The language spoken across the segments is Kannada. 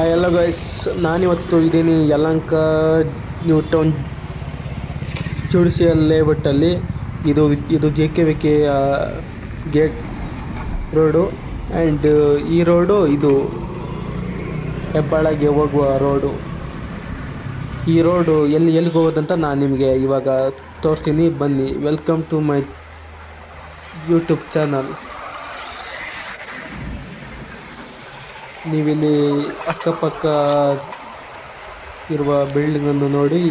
ಎಲ್ಲ ಗೈಸ್ ನಾನಿವತ್ತು ಇದ್ದೀನಿ ಯಲಂಕ ನ್ಯೂ ಟೌನ್ ಜುಡಿಷಿಯಲ್ ಲೇಔಟಲ್ಲಿ ಇದು ಇದು J K V K gate road and ಈ ರೋಡು ಇದು ಹೆಬ್ಬಾಳಗೆ ಹೋಗುವ ರೋಡು ಈ ರೋಡು ಎಲ್ಲಿ, ಎಲ್ಲಿಗೆ ಹೋಗೋದಂತ ನಾನು ನಿಮಗೆ ಇವಾಗ ತೋರಿಸ್ತೀನಿ. ಬನ್ನಿ. Welcome to my YouTube channel ನೀವಿಲ್ಲಿ ಅಕ್ಕಪಕ್ಕ ಇರುವ ಬಿಲ್ಡಿಂಗನ್ನು ನೋಡಿ,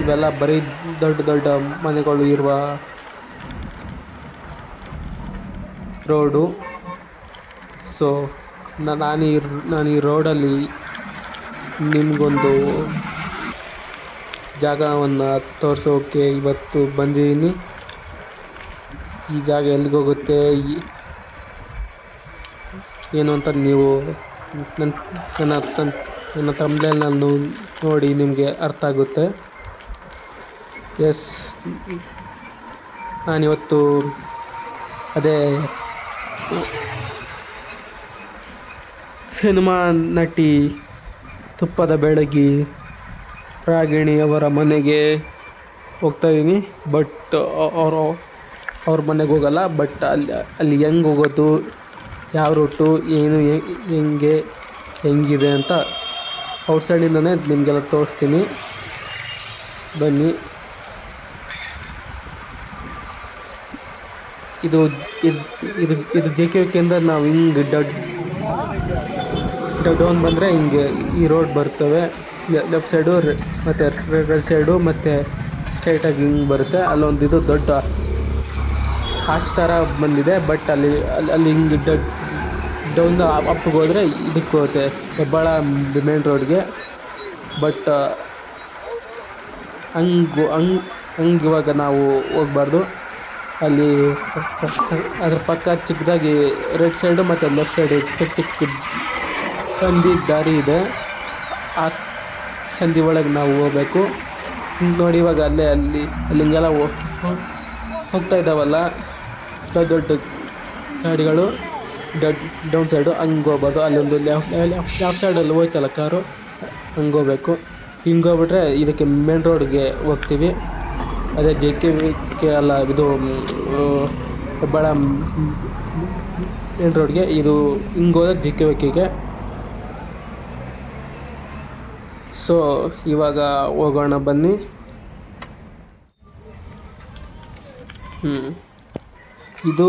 ಇವೆಲ್ಲ ಬರೀ ದೊಡ್ಡ ದೊಡ್ಡ ಮನೆಗಳು ಇರುವ ರೋಡು ಸೊ ನಾನು ಈ ನಾನು ಈ ರೋಡಲ್ಲಿ ನಿಮಗೊಂದು ಜಾಗವನ್ನು ತೋರಿಸೋಕೆ ಇವತ್ತು ಬಂದಿದ್ದೀನಿ. ಈ ಜಾಗ ಎಲ್ಲಿಗೆ ಹೋಗುತ್ತೆ ಈ- ಏನು ಅಂತ ನೀವು ನನ್ನ ನನ್ನ ನನ್ನ ನಾನು ನೋಡಿ ನಿಮಗೆ ಅರ್ಥ ಆಗುತ್ತೆ. ಎಸ್ ನಾನಿವತ್ತು ಅದೇ ಸಿನಿಮಾ ನಟಿ ತುಪ್ಪದ ಬೆಳಗಿ ರಾಗಿಣಿ ಅವರ ಮನೆಗೆ ಹೋಗ್ತಾ ಇದ್ದೀನಿ. ಬಟ್ ಅವರು, ಅವ್ರ ಮನೆಗೆ ಹೋಗಲ್ಲ ಬಟ್ ಅಲ್ಲಿ ಅಲ್ಲಿ ಹೆಂಗೆ ಹೋಗೋದು? ಯಾವ ರೂಟು, ಏನು ಹೆಂಗೆ, ಹೆಂಗಿದೆ ಅಂತ ಔಟ್ ಸೈಡಿಂದನೇ ನಿಮಗೆಲ್ಲ ತೋರಿಸ್ತೀನಿ. ಬನ್ನಿ. ಇದು ಇದು ಇದು ಇದು ಜೆ ಕೆ ಕೇಂದ್ರ ನಾವು ಹಿಂಗೆ ಡಡ್ ಡೌನ್ ಬಂದರೆ ಹಿಂಗೆ ಈ ರೋಡ್ ಬರ್ತವೆ. ಲೆಫ್ಟ್ ಸೈಡು ಮತ್ತು ರೈಟ್ ಸೈಡು ಮತ್ತು ಸ್ಟ್ರೈಟಾಗಿ ಹಿಂಗೆ ಬರುತ್ತೆ. ಅಲ್ಲೊಂದು ಇದು ದೊಡ್ಡ ಆಚ್ ಥರ ಬಂದಿದೆ ಬಟ್ ಅಲ್ಲಿ ಅಲ್ಲಿ ಹಿಂಗೆ ಡೌನ್ ಅಪ್ಪಿಗೆ ಹೋದರೆ ಇದಕ್ಕೆ ಹೋಗುತ್ತೆ, ಹೆಬ್ಬಾಳ ಮೇನ್ ರೋಡ್ಗೆ ಬಟ್ ಹಂಗೆ ಹಂಗೆ ಹಂಗೆ ಇವಾಗ ನಾವು ಹೋಗ್ಬಾರ್ದು. ಅಲ್ಲಿ ಅದ್ರ ಪಕ್ಕ ಚಿಕ್ಕದಾಗಿ ರೈಟ್ ಸೈಡು ಮತ್ತು ಲೆಫ್ಟ್ ಸೈಡು ಚಿಕ್ಕ ಚಿಕ್ಕ ಸಂಧಿ ದಾರಿ ಇದೆ. ಆ ಸಂಧಿ ಒಳಗೆ ನಾವು ಹೋಗ್ಬೇಕು. ನೋಡಿ ಇವಾಗ ಅಲ್ಲೇ, ಅಲ್ಲಿ ಅಲ್ಲಿ ಹಿಂಗೆಲ್ಲ ಹೋ- ಹೋ- ಹೋಗ್ತಾ ಇದ್ದಾವಲ್ಲ. ದೊಡ್ಡ ದೊಡ್ಡ ಗಾಡಿಗಳು ಡೌನ್ ಸೈಡು ಹಂಗೆ ಹೋಗ್ಬೋದು ಅಲ್ಲೊಂದು ಲೆಫ್ಟ್ ಲೆಫ್ಟ್ ಸೈಡಲ್ಲಿ ಹೋಯ್ತಲ್ಲ ಕಾರು? ಹಂಗೆ ಹೋಗ್ಬೇಕು. ಹಿಂಗೆ ಹೋಗ್ಬಿಟ್ರೆ ಇದಕ್ಕೆ ಮೇನ್ ರೋಡ್ಗೆ ಹೋಗ್ತೀವಿ. ಅದೇ ಜೆ ಕೆ ವಿ ಕೆ ಅಲ್ಲ, ಇದು ಹೆಬ್ಬಾಳ ಮೇನ್ ರೋಡ್ಗೆ ಇದು ಹಿಂಗೆ ಹೋದಾಗ ಜೆ ಕೆ ವಿ ಕೆಗೆ ಸೊ ಇವಾಗ ಹೋಗೋಣ ಬನ್ನಿ. ಹ್ಞೂ ಇದು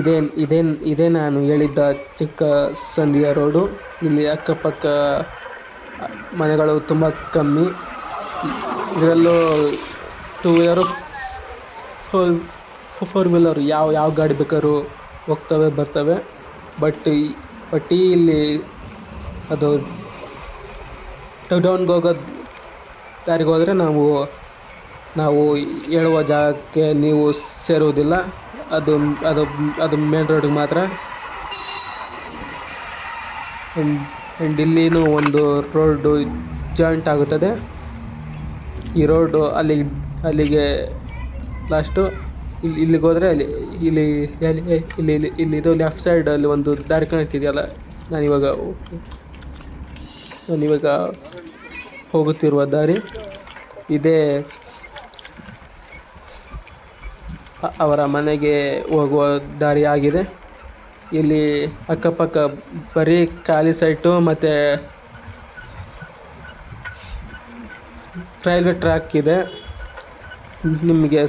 ಇದೇ ಇದೇ ಇದೇ ನಾನು ಹೇಳಿದ್ದ ಚಿಕ್ಕ ಸಂಧಿಯ ರೋಡು. ಇಲ್ಲಿ ಅಕ್ಕಪಕ್ಕ ಮನೆಗಳು ತುಂಬ ಕಮ್ಮಿ. ಇದರಲ್ಲೂ two wheeler four four wheeler ಯಾವ ಯಾವ ಗಾಡಿ ಬೇಕಾದ್ರೂ ಹೋಗ್ತವೆ, ಬರ್ತವೆ. ಬಟ್ ಬಟ್ ಇಲ್ಲಿ ಅದು ಟೌನ್ಗೆ ಹೋಗೋ ದಾರಿಗೆ ಹೋದರೆ ನಾವು ನಾವು ಹೇಳುವ ಜಾಗಕ್ಕೆ ನೀವು ಸೇರುವುದಿಲ್ಲ. ಅದು ಅದು ಅದು ಮೇನ್ ರೋಡಿಗೆ ಮಾತ್ರ. ಆ್ಯಂಡ್ ಇಲ್ಲಿನೂ ಒಂದು ರೋಡು ಜಾಯಿಂಟ್ ಆಗುತ್ತದೆ. ಈ ರೋಡು ಅಲ್ಲಿ, ಅಲ್ಲಿಗೆ ಲಾಸ್ಟು ಇಲ್ಲಿ ಇಲ್ಲಿಗೆ ಹೋದರೆ ಅಲ್ಲಿ, ಇಲ್ಲಿ ಇಲ್ಲಿ ಇಲ್ಲಿ ಇಲ್ಲಿ ಇದು ಲೆಫ್ಟ್ ಅಲ್ಲಿ ಒಂದು ದಾರಿ ಕಾಣ್ತಿದೆಯಲ್ಲ ನಾನಿವಾಗ ನಾನಿವಾಗ ಹೋಗುತ್ತಿರುವ ದಾರಿ. ಇದೇ ಅವರ ಮನೆಗೆ ಹೋಗುವ ದಾರಿ ಆಗಿದೆ. ಇಲ್ಲಿ ಅಕ್ಕಪಕ್ಕ ಬರೀ ಖಾಲಿ ಸೈಟು ಮತ್ತು ರೈಲ್ವೆ ಟ್ರ್ಯಾಕ್ ಇದೆ. ನಿಮಗೆ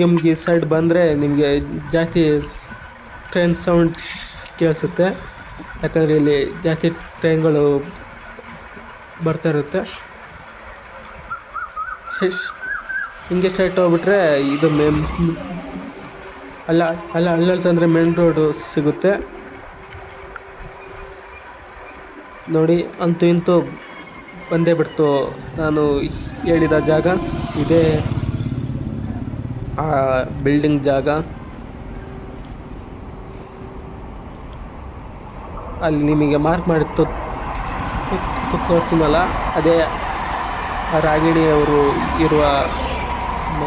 ನಿಮಗೆ ಈ ಸೈಡ್ ಬಂದರೆ ನಿಮಗೆ ಜಾಸ್ತಿ ಟ್ರೈನ್ ಸೌಂಡ್ ಕೇಳಿಸುತ್ತೆ. ಯಾಕಂದರೆ ಇಲ್ಲಿ ಜಾಸ್ತಿ ಟ್ರೈನ್ಗಳು ಬರ್ತಾ ಇರುತ್ತೆ. ಹಿಂಗೆ ಸ್ಟ್ರೈಟ್ ಹೋಗ್ಬಿಟ್ರೆ ಇದು ಮೇನ್ ಅಲ್ಲ ಅಲ್ಲ, ಅಲ್ಲಲ್ಲಿ ಅಂದರೆ ಮೇನ್ ರೋಡು ಸಿಗುತ್ತೆ. ನೋಡಿ, ಅಂತೂ ಇಂತೂ ಬಂದೇ ಬಿಡ್ತು ನಾನು ಹೇಳಿದ ಜಾಗ. ಇದೇ, ಆ ಬಿಲ್ಡಿಂಗ್ ಜಾಗ. ಅಲ್ಲಿ ನಿಮಗೆ ಮಾರ್ಕ್ ಮಾಡಿ ತೋರಿಸ್ತೀನಲ್ಲ, ಅದೇ ರಾಗಿಣಿ ಅವರು ಇರುವ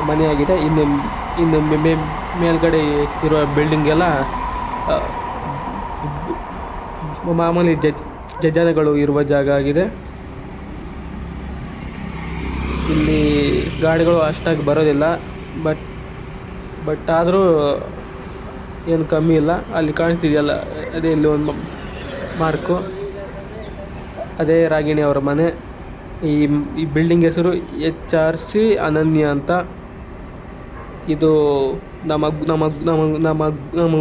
ಮನೆಯಾಗಿದೆ. ಇನ್ನು ಇನ್ನು ಮೇ- ಮೇಲ್ಗಡೆ ಇರುವ ಬಿಲ್ಡಿಂಗ್ ಎಲ್ಲ ಮಾಮೂಲಿ ಜ ಜನಗಳು ಇರುವ ಜಾಗ ಆಗಿದೆ. ಇಲ್ಲಿ ಗಾಡಿಗಳು ಅಷ್ಟಾಗಿ ಬರೋದಿಲ್ಲ. ಬಟ್ ಬಟ್ ಆದರೂ ಏನು ಕಮ್ಮಿ ಇಲ್ಲ. ಅಲ್ಲಿ ಕಾಣ್ತಿದೆಯಲ್ಲ ಅದೇ ಇಲ್ಲಿ ಒಂದು ಮಾರ್ಕು. ಅದೇ ರಾಗಿಣಿ ಅವರ ಮನೆ. ಈ ಈ ಬಿಲ್ಡಿಂಗ್ ಹೆಸರು ಎಚ್ ಆರ್ ಸಿ ಅನನ್ಯ ಅಂತ. ಇದು ನಮ್ಮ ನಮ್ಮ ನಮ್ಮ ನಮ್ಮ ನಮ್ಮ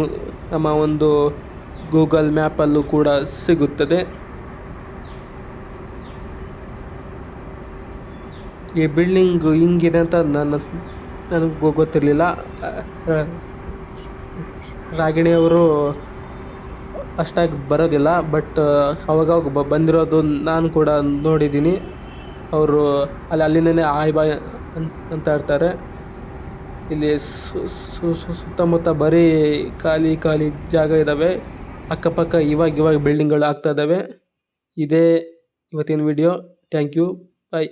ನಮ್ಮ ಒಂದು ಗೂಗಲ್ ಮ್ಯಾಪಲ್ಲೂ ಕೂಡ ಸಿಗುತ್ತದೆ. ಈ ಬಿಲ್ಡಿಂಗ್ ಹಿಂಗಿದೆ ಅಂತ ನನ್ನ, ನನಗೆ ಗೊತ್ತಿರಲಿಲ್ಲ. ರಾಗಿಣಿಯವರು ಅಷ್ಟಾಗಿ ಬರೋದಿಲ್ಲ, ಬಟ್ ಅವಾಗವಾಗ ಬಂದಿರೋದು ನಾನು ಕೂಡ ನೋಡಿದ್ದೀನಿ. ಅವರು ಅಲ್ಲಿ ಅಲ್ಲಿಂದನೇ ಆಯ್ ಬಾಯ್ ಅಂತ ಇರ್ತಾರೆ ಇಲ್ಲಿ ಸುತ್ತಮುತ್ತ ಬರೀ ಖಾಲಿ ಖಾಲಿ ಜಾಗ ಇದ್ದಾವೆ ಅಕ್ಕಪಕ್ಕ ಇವಾಗ ಇವಾಗ ಬಿಲ್ಡಿಂಗ್ಗಳು ಆಗ್ತಾ ಇದ್ದಾವೆ ಇದೇ ಇವತ್ತಿನ ವಿಡಿಯೋ. Thank you. ಬಾಯ್.